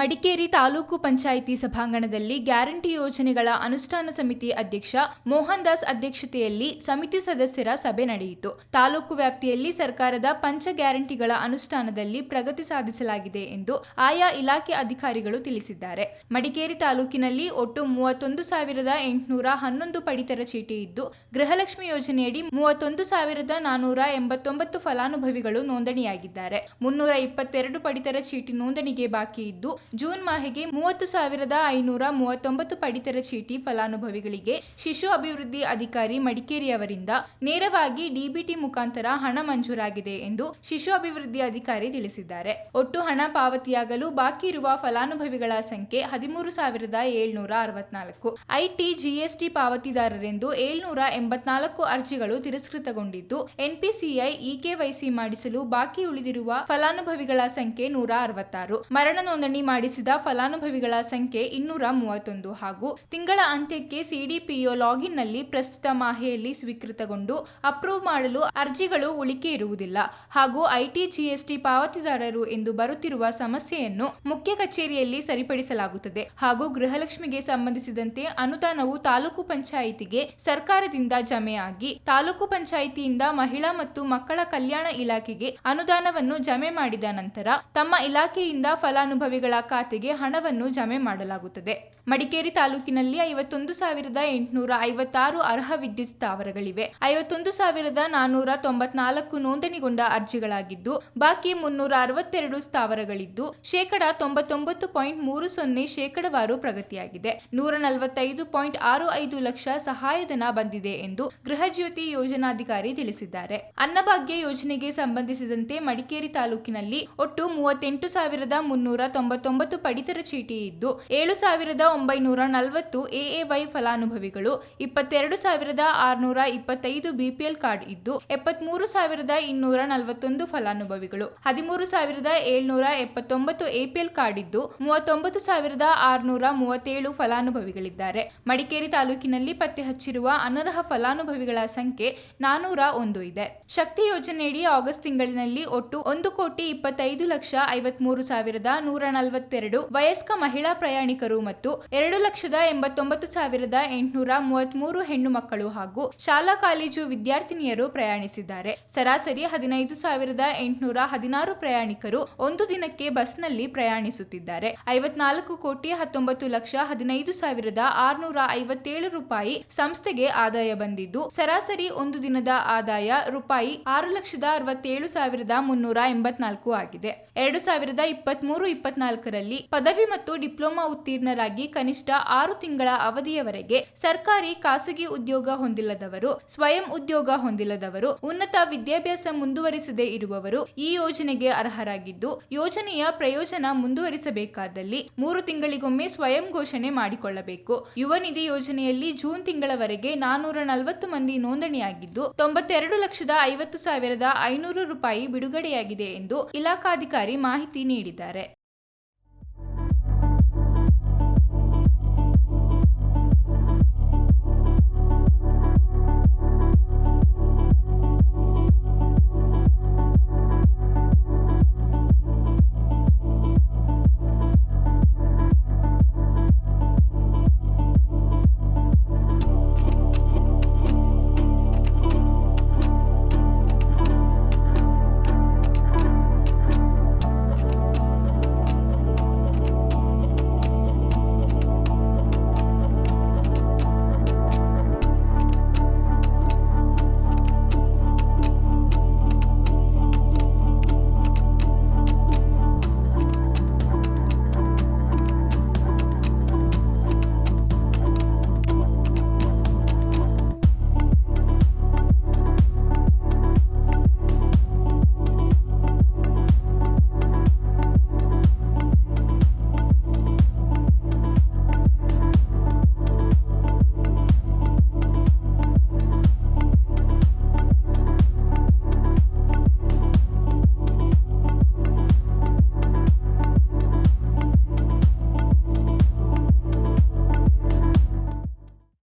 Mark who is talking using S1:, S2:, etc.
S1: ಮಡಿಕೇರಿ ತಾಲೂಕು ಪಂಚಾಯಿತಿ ಸಭಾಂಗಣದಲ್ಲಿ ಗ್ಯಾರಂಟಿ ಯೋಜನೆಗಳ ಅನುಷ್ಠಾನ ಸಮಿತಿ ಅಧ್ಯಕ್ಷ ಮೋಹನ್ ದಾಸ್ ಅಧ್ಯಕ್ಷತೆಯಲ್ಲಿ ಸಮಿತಿ ಸದಸ್ಯರ ಸಭೆ ನಡೆಯಿತು. ತಾಲೂಕು ವ್ಯಾಪ್ತಿಯಲ್ಲಿ ಸರ್ಕಾರದ ಪಂಚ ಗ್ಯಾರಂಟಿಗಳ ಅನುಷ್ಠಾನದಲ್ಲಿ ಪ್ರಗತಿ ಸಾಧಿಸಲಾಗಿದೆ ಎಂದು ಆಯಾ ಇಲಾಖೆ ಅಧಿಕಾರಿಗಳು ತಿಳಿಸಿದ್ದಾರೆ. ಮಡಿಕೇರಿ ತಾಲೂಕಿನಲ್ಲಿ ಒಟ್ಟು ಮೂವತ್ತೊಂದು ಸಾವಿರದ ಎಂಟುನೂರ ಹನ್ನೊಂದು ಪಡಿತರ ಚೀಟಿ ಇದ್ದು, ಗೃಹಲಕ್ಷ್ಮಿ ಯೋಜನೆಯಡಿ ಮೂವತ್ತೊಂದು ಸಾವಿರದ ನಾನೂರ ಎಂಬತ್ತೊಂಬತ್ತು ಫಲಾನುಭವಿಗಳು ನೋಂದಣಿಯಾಗಿದ್ದಾರೆ. ಮುನ್ನೂರ ಇಪ್ಪತ್ತೆರಡು ಪಡಿತರ ಚೀಟಿ ನೋಂದಣಿಗೆ ಬಾಕಿ ಇದ್ದು ಜೂನ್ ಮಾಹೆಗೆ ಮೂವತ್ತು ಸಾವಿರದ ಐನೂರ ಮೂವತ್ತೊಂಬತ್ತು ಪಡಿತರ ಚೀಟಿ ಫಲಾನುಭವಿಗಳಿಗೆ ಶಿಶು ಅಭಿವೃದ್ಧಿ ಅಧಿಕಾರಿ ಮಡಿಕೇರಿ ಅವರಿಂದ ನೇರವಾಗಿ ಡಿಬಿಟಿ ಮುಖಾಂತರ ಹಣ ಮಂಜೂರಾಗಿದೆ ಎಂದು ಶಿಶು ಅಭಿವೃದ್ಧಿ ಅಧಿಕಾರಿ ತಿಳಿಸಿದ್ದಾರೆ. ಒಟ್ಟು ಹಣ ಪಾವತಿಯಾಗಲು ಬಾಕಿ ಇರುವ ಫಲಾನುಭವಿಗಳ ಸಂಖ್ಯೆ ಹದಿಮೂರು ಸಾವಿರದ ಏಳ್ನೂರ ಅರವತ್ನಾಲ್ಕು. ಐಟಿ ಜಿಎಸ್ಟಿ ಪಾವತಿದಾರರೆಂದು ಏಳ್ನೂರ ಎಂಬತ್ನಾಲ್ಕು ಅರ್ಜಿಗಳು ತಿರಸ್ಕೃತಗೊಂಡಿದ್ದು, ಎನ್ಪಿಸಿಐ ಇಕೆವೈಸಿ ಮಾಡಿಸಲು ಬಾಕಿ ಉಳಿದಿರುವ ಫಲಾನುಭವಿಗಳ ಸಂಖ್ಯೆ ನೂರ ಅರವತ್ತಾರು. ಮರಣ ನೋಂದಣಿ ಮಾಡಿಸಿದ ಫಲಾನುಭವಿಗಳ ಸಂಖ್ಯೆ ಇನ್ನೂರ ಮೂವತ್ತೊಂದು ಹಾಗೂ ತಿಂಗಳ ಅಂತ್ಯಕ್ಕೆ ಸಿಡಿಪಿಒ ಲಾಗಿನ್ನಲ್ಲಿ ಪ್ರಸ್ತುತ ಮಾಹೆಯಲ್ಲಿ ಸ್ವೀಕೃತಗೊಂಡು ಅಪ್ರೂವ್ ಮಾಡಲು ಅರ್ಜಿಗಳು ಉಳಿಕೆ ಇರುವುದಿಲ್ಲ ಹಾಗೂ ಐಟಿ ಜಿಎಸ್ಟಿ ಪಾವತಿದಾರರು ಎಂದು ಬರುತ್ತಿರುವ ಸಮಸ್ಯೆಯನ್ನು ಮುಖ್ಯ ಕಚೇರಿಯಲ್ಲಿ ಸರಿಪಡಿಸಲಾಗುತ್ತದೆ ಹಾಗೂ ಗೃಹಲಕ್ಷ್ಮಿಗೆ ಸಂಬಂಧಿಸಿದಂತೆ ಅನುದಾನವು ತಾಲೂಕು ಪಂಚಾಯಿತಿಗೆ ಸರ್ಕಾರದಿಂದ ಜಮೆಯಾಗಿ ತಾಲೂಕು ಪಂಚಾಯಿತಿಯಿಂದ ಮಹಿಳಾ ಮತ್ತು ಮಕ್ಕಳ ಕಲ್ಯಾಣ ಇಲಾಖೆಗೆ ಅನುದಾನವನ್ನು ಜಮೆ ಮಾಡಿದ ನಂತರ ತಮ್ಮ ಇಲಾಖೆಯಿಂದ ಫಲಾನುಭವಿಗಳ ಖಾತೆಗೆ ಹಣವನ್ನು ಜಮೆ ಮಾಡಲಾಗುತ್ತದೆ. ಮಡಿಕೇರಿ ತಾಲೂಕಿನಲ್ಲಿ ಐವತ್ತೊಂದು ಸಾವಿರದ ಎಂಟುನೂರ ಐವತ್ತಾರು ಅರ್ಹ ವಿದ್ಯುತ್ ಸ್ಥಾವರಗಳಿವೆ. ಐವತ್ತೊಂದು ಸಾವಿರದ ನಾನೂರ ತೊಂಬತ್ನಾಲ್ಕು ನೋಂದಣಿಗೊಂಡ ಅರ್ಜಿಗಳಾಗಿದ್ದು, ಬಾಕಿ ಮುನ್ನೂರ ಅರವತ್ತೆರಡು ಸ್ಥಾವರಗಳಿದ್ದು, ಶೇಕಡ ತೊಂಬತ್ತೊಂಬತ್ತು ಪಾಯಿಂಟ್ ಮೂರು ಸೊನ್ನೆ ಶೇಕಡವಾರು ಪ್ರಗತಿಯಾಗಿದೆ. ನೂರ ನಲವತ್ತೈದು ಪಾಯಿಂಟ್ ಆರು ಐದು ಲಕ್ಷ ಸಹಾಯಧನ ಬಂದಿದೆ ಎಂದು ಗೃಹಜ್ಯೋತಿ ಯೋಜನಾಧಿಕಾರಿ ತಿಳಿಸಿದ್ದಾರೆ. ಅನ್ನಭಾಗ್ಯ ಯೋಜನೆಗೆ ಸಂಬಂಧಿಸಿದಂತೆ ಮಡಿಕೇರಿ ತಾಲೂಕಿನಲ್ಲಿ ಒಟ್ಟು ಮೂವತ್ತೆಂಟು ಸಾವಿರದ ಮುನ್ನೂರ ತೊಂಬತ್ತೊಂಬತ್ತು ಪಡಿತರ ಚೀಟಿ ಇದ್ದು, ಏಳು ಸಾವಿರದ ಒಂಬೈನೂರ ನಲವತ್ತು ಎಎವೈ ಫಲಾನುಭವಿಗಳು ಇಪ್ಪತ್ತೆರಡು ಸಾವಿರದ ಆರುನೂರ ಇಪ್ಪತ್ತೈದು ಬಿಪಿಎಲ್ ಕಾರ್ಡ್ ಇದ್ದು, ಎಪ್ಪತ್ಮೂರು ಸಾವಿರದ ಇನ್ನೂರ ನಲವತ್ತೊಂದು ಫಲಾನುಭವಿಗಳು, ಹದಿಮೂರು ಸಾವಿರದ ಏಳ್ನೂರ ಎಪ್ಪತ್ತೊಂಬತ್ತು ಎಪಿಎಲ್ ಕಾರ್ಡ್ ಇದ್ದು, ಮೂವತ್ತೊಂಬತ್ತು ಸಾವಿರದ ಆರುನೂರ ಮೂವತ್ತೇಳು ಫಲಾನುಭವಿಗಳಿದ್ದಾರೆ. ಮಡಿಕೇರಿ ತಾಲೂಕಿನಲ್ಲಿ ಪತ್ತೆ ಹಚ್ಚಿರುವ ಅನರ್ಹ ಫಲಾನುಭವಿಗಳ ಸಂಖ್ಯೆ ನಾನೂರ ಒಂದು ಇದೆ. ಶಕ್ತಿ ಯೋಜನೆಯಡಿ ಆಗಸ್ಟ್ ತಿಂಗಳಿನಲ್ಲಿ ಒಟ್ಟು ಒಂದು ಕೋಟಿ ಇಪ್ಪತ್ತೈದು ಲಕ್ಷ ಐವತ್ಮೂರು ಸಾವಿರದ ನೂರ ನಲವತ್ತೆರಡು ವಯಸ್ಕ ಮಹಿಳಾ ಪ್ರಯಾಣಿಕರು ಮತ್ತು ಎರಡು ಲಕ್ಷದ ಎಂಬತ್ತೊಂಬತ್ತು ಸಾವಿರದ ಎಂಟುನೂರ ಮೂವತ್ಮೂರು ಹೆಣ್ಣು ಮಕ್ಕಳು ಹಾಗೂ ಶಾಲಾ ಕಾಲೇಜು ವಿದ್ಯಾರ್ಥಿನಿಯರು ಪ್ರಯಾಣಿಸಿದ್ದಾರೆ. ಸರಾಸರಿ ಹದಿನೈದು ಸಾವಿರದ ಎಂಟುನೂರ ಹದಿನಾರು ಪ್ರಯಾಣಿಕರು ಒಂದು ದಿನಕ್ಕೆ ಬಸ್ನಲ್ಲಿ ಪ್ರಯಾಣಿಸುತ್ತಿದ್ದಾರೆ. ಐವತ್ನಾಲ್ಕು ಕೋಟಿ ಹತ್ತೊಂಬತ್ತು ಲಕ್ಷ ಹದಿನೈದು ಸಾವಿರದ ಆರುನೂರ ಐವತ್ತೇಳು ರೂಪಾಯಿ ಸಂಸ್ಥೆಗೆ ಆದಾಯ ಬಂದಿದ್ದು, ಸರಾಸರಿ ಒಂದು ದಿನದ ಆದಾಯ ರೂಪಾಯಿ ಆರು ಲಕ್ಷದ ಅರವತ್ತೇಳು ಸಾವಿರದ ಮುನ್ನೂರ ಎಂಬತ್ನಾಲ್ಕು ಆಗಿದೆ. ಎರಡು ಸಾವಿರದ ಇಪ್ಪತ್ಮೂರು ಇಪ್ಪತ್ನಾಲ್ಕರಲ್ಲಿ ಪದವಿ ಮತ್ತು ಡಿಪ್ಲೊಮಾ ಉತ್ತೀರ್ಣರಾಗಿ ಕನಿಷ್ಠ ಆರು ತಿಂಗಳ ಅವಧಿಯವರೆಗೆ ಸರ್ಕಾರಿ ಖಾಸಗಿ ಉದ್ಯೋಗ ಹೊಂದಿಲ್ಲದವರು, ಸ್ವಯಂ ಉದ್ಯೋಗ ಹೊಂದಿಲ್ಲದವರು, ಉನ್ನತ ವಿದ್ಯಾಭ್ಯಾಸ ಮುಂದುವರಿಸದೇ ಇರುವವರು ಈ ಯೋಜನೆಗೆ ಅರ್ಹರಾಗಿದ್ದು, ಯೋಜನೆಯ ಪ್ರಯೋಜನ ಮುಂದುವರಿಸಬೇಕಾದಲ್ಲಿ ಮೂರು ತಿಂಗಳಿಗೊಮ್ಮೆ ಸ್ವಯಂ ಘೋಷಣೆ ಮಾಡಿಕೊಳ್ಳಬೇಕು. ಯುವ ನಿಧಿ ಯೋಜನೆಯಲ್ಲಿ ಜೂನ್ ತಿಂಗಳವರೆಗೆ ನಾನೂರ ನಲವತ್ತು ಮಂದಿ ನೋಂದಣಿಯಾಗಿದ್ದು, ತೊಂಬತ್ತೆರಡು ಲಕ್ಷದ ಐವತ್ತು ಸಾವಿರದ ಐನೂರು ರೂಪಾಯಿ ಬಿಡುಗಡೆಯಾಗಿದೆ ಎಂದು ಇಲಾಖಾಧಿಕಾರಿ ಮಾಹಿತಿ ನೀಡಿದ್ದಾರೆ.